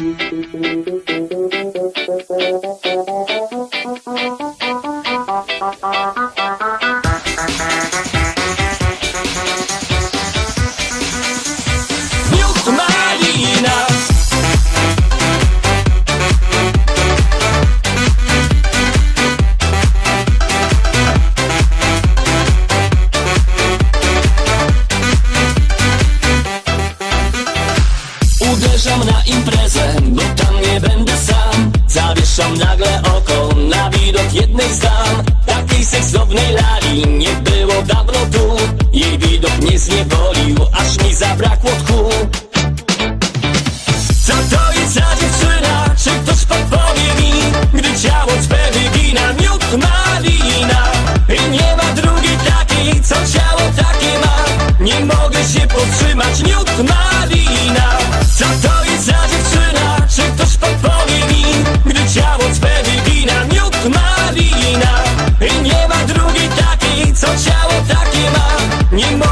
Miód Uderzam na imprezę, bo tam nie będę sam. Zawieszam nagle oko na widok jednej z dam. Takiej seksownej lali nie było dawno tu. Jej widok mnie zniewolił, aż mi zabrakło tchu. Co to jest za dziewczyna? Czy ktoś podpowie mi? Gdy ciało cwe wygina miód malina? I nie ma drugiej takiej, co ciało takie ma. Nie mogę się powstrzymać, miód ma Nie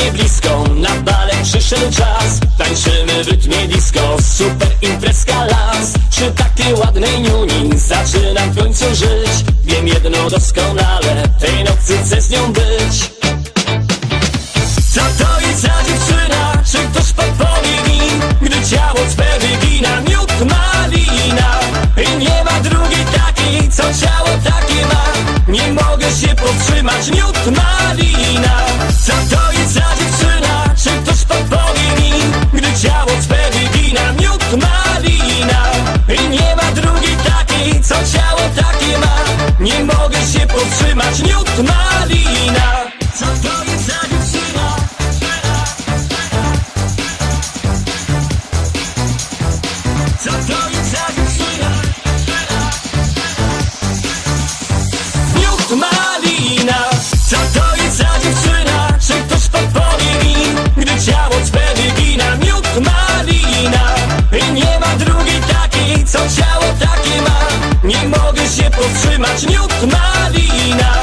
mnie blisko, na bale przyszedł czas. Tańczymy w rytmie disco, super imprezka las. Przy takiej ładnej niuni zaczynam w końcu żyć. Wiem jedno doskonale, tej nocy chcę z nią być. Co to jest za dziewczyna? Czy ktoś podpowie mi? Gdy ciało swe wygina miód malina I nie ma drugiej takiej, co ciało takie ma. Nie mogę się powstrzymać, miód malina Nie mogę się powstrzymać, miód malina